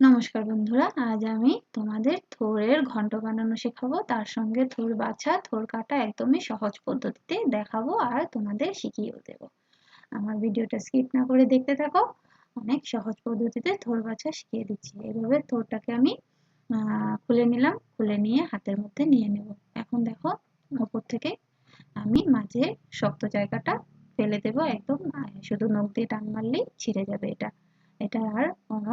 নমস্কার বন্ধুরা, আজ আমি তোমাদের থোরের ঘন্ট বানানো শেখাবো। তার সঙ্গে থোর বাছা, থোর কাটা একদমই সহজ পদ্ধতিতে দেখাবো আর তোমাদের শিখিয়েও দেবো। আমার ভিডিওটা স্কিপ না করে দেখতে থাকো। অনেক সহজ পদ্ধতিতে থোর বাছা শিখিয়ে দিচ্ছি। এভাবে থোরটাকে আমি খুলে নিলাম, খুলে নিয়ে হাতের মধ্যে নিয়ে নেব। এখন দেখো, ওপর থেকে আমি মাঝে শক্ত জায়গাটা ফেলে দেব একদম শুধু নখ দিয়ে টান মারলেই ছিঁড়ে যাবে এটা। এটা আর কোনো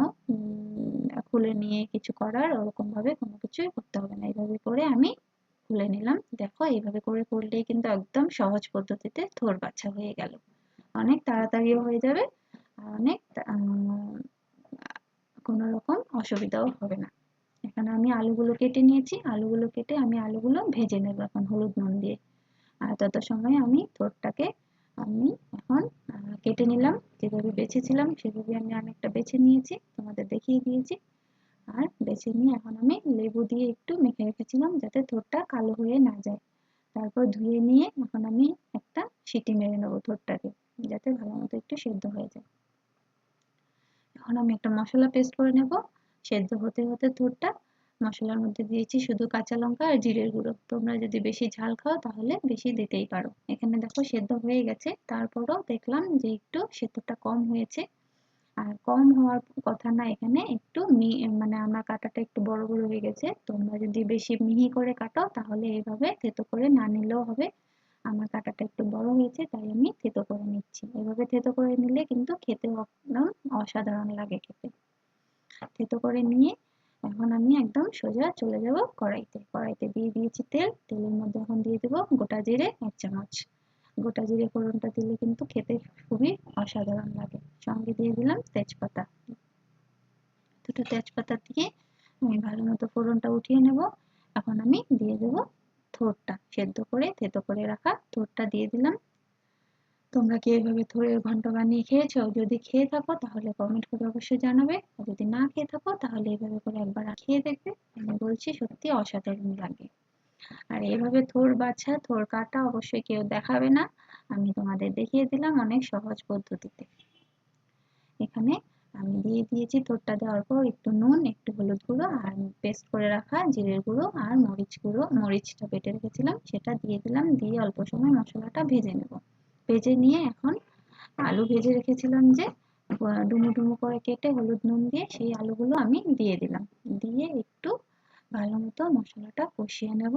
খুলে নিয়ে কিছু করার ওরকমভাবে কোনো কিছুই করতে হবে না। এইভাবে করে আমি খুলে নিলাম। দেখো, এইভাবে করে করলেই কিন্তু একদম সহজ পদ্ধতিতে থোর বাচ্চা হয়ে গেল। অনেক তাড়াতাড়িও হয়ে যাবে অনেক কোনো রকম অসুবিধাও হবে না। এখানে আমি আলুগুলো কেটে নিয়েছি। আলুগুলো কেটে আমি আলুগুলো ভেজে নেব এখন হলুদ নুন দিয়ে। আর তত সময় আমি থোরটাকে আমি এখন কেটে নিলাম। যেভাবে বেছেছিলাম সেভাবে আমি অনেকটা বেছে নিয়েছি। তোমাদের দেখিয়ে দিয়েছি। আর বেছে নিয়ে এখন আমি লেবু দিয়ে একটু মেখে রেখেছিলাম যাতে থোরটা কালো হয়ে না যায়। তারপর ধুয়ে নিয়ে এখন আমি একটা সিটি মেরে নেব থোরটাকে যাতে ভালো মতো একটু সেদ্ধ হয়ে যায়। এখন আমি একটা মশলা পেস্ট করে নেব। সেদ্ধ হতে হতে থোরটা মশলার মধ্যে দিয়েছি শুধু কাঁচা লঙ্কা আর জিরের গুঁড়ো। তোমরা যদি বেশি ঝাল খাও তাহলে বেশি দিতেই পারো। এখানে দেখো সেদ্ধ হয়ে গেছে। তারপরও দেখলাম যে একটু সেদ্ধটা কম হয়েছে। আর কম হওয়ার কথা না, এখানে একটু মানে আমার কাটাটা একটু বড় বড় হয়ে গেছে। তোমরা যদি বেশি মিহি করে কাটো, তাহলে এইভাবে থেতো করে না নিলেও হবে। আমার কাটাটা একটু বড় হয়েছে, তাই আমি থেতো করে নিচ্ছি। এভাবে থেতো করে নিলে কিন্তু খেতে একদম অসাধারণ লাগে খেতে। থেতো করে নিয়ে এখন আমি একদম সোজা চলে যাব কড়াইতে। কড়াইতে দিয়ে দিয়েছি তেল। তেলের মধ্যে এখন দিয়ে দেবো গোটা জিরে, এক চামচ। গোটা জিরে ফোড়নটা দিলে কিন্তু খেতে খুবই অসাধারণ লাগে। সঙ্গে দিয়ে দিলাম তেজপাতা। দুটো তেজপাতা দিয়ে আমি ভালো মতো ফোড়নটা উঠিয়ে নেব। এখন আমি দিয়ে দেব থোরটা সেদ্ধ করে, থেতো করে রাখা থোরটা দিয়ে দিলাম। তোমরা কি এইভাবে থোড়ের ঘন্ট বানিয়ে খেয়েছো? যদি খেয়ে থাকো তাহলে কমেন্ট করে অবশ্যই জানাবে। আর যদি না খেয়ে থাকো তাহলে এইভাবে করে একবার খেয়ে দেখবে। আমি বলছি সত্যি অসাধারণ লাগে। আর এইভাবে থোর বাছা, থোর কাটা অবশ্যই কেউ দেখাবে না। আমি তোমাদের দেখিয়ে দিলাম অনেক সহজ পদ্ধতিতে। এখানে আমি দিয়ে দিয়েছি থোরটা দেওয়ার পর একটু নুন, একটু হলুদ গুঁড়ো আর পেস্ট করে রাখা জিরের গুঁড়ো আর মরিচ গুঁড়ো। মরিচটা বেটে রেখেছিলাম, সেটা দিয়ে দিলাম, দিয়ে অল্প সময় মশলাটা ভেজে নেব। ভেজে নিয়ে এখন আলু ভেজে রেখেছিলাম যে ডুমু ডুমু করে কেটে হলুদ নুন দিয়ে সেই আলুগুলো আমি দিয়ে দিলাম। দিয়ে একটু ভালো মতো মশলাটা কষিয়ে নেব।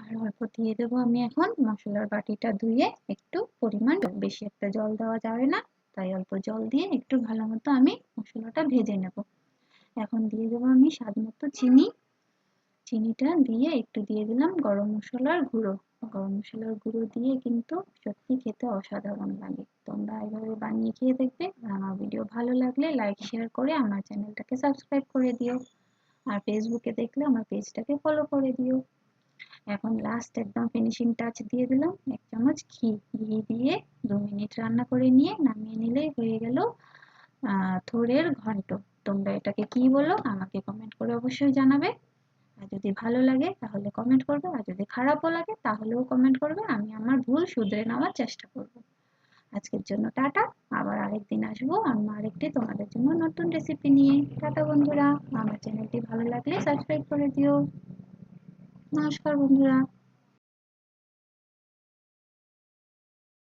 আর অল্প দিয়ে দেবো আমি এখন মশলার বাটিটা ধুয়ে একটু পরিমাণ বেশি একটা জল দেওয়া যাবে না, তাই অল্প জল দিয়ে একটু ভালো মতো আমি মশলাটা ভেজে নেব। এখন দিয়ে দেবো আমি স্বাদ মতো চিনি। চিনিটা দিয়ে একটু দিয়ে দিলাম গরম মশলার গুঁড়ো। গরম মশলার গুঁড়ো দিয়ে কিন্তু সত্যি খেতে অসাধারণ লাগে। তোমরা এইভাবে বানিয়ে খেয়ে দেখবে। আমার ভিডিও ভালো লাগলে লাইক শেয়ার করে আমার চ্যানেলটাকে সাবস্ক্রাইব করে দিও। আর ফেসবুকে দেখলে আমার পেজটাকে ফলো করে দিও। এখন লাস্ট একদম ফিনিশিং টাচ দিয়ে দিলাম। এক চামচ ঘি ঘি দিয়ে দু মিনিট রান্না করে নিয়ে নামিয়ে নিলেই হয়ে গেল থোড়ের ঘন্ট। তোমরা এটাকে কি বলো? আমাকে কমেন্ট করে অবশ্যই জানাবে। আর যদি ভালো লাগে তাহলে কমেন্ট করবে, আর যদি খারাপও লাগে তাহলেও কমেন্ট করবে। আমি আমার ভুল শুধরে নেওয়ার চেষ্টা করব। আজকের জন্য টাটা। আবার আরেকদিন আসব অন্য আরেকটি তোমাদের জন্য নতুন রেসিপি নিয়ে। টাটা বন্ধুরা, আমার চ্যানেলটি ভালো লাগলে সাবস্ক্রাইব করে দিও। নমস্কার বন্ধুরা।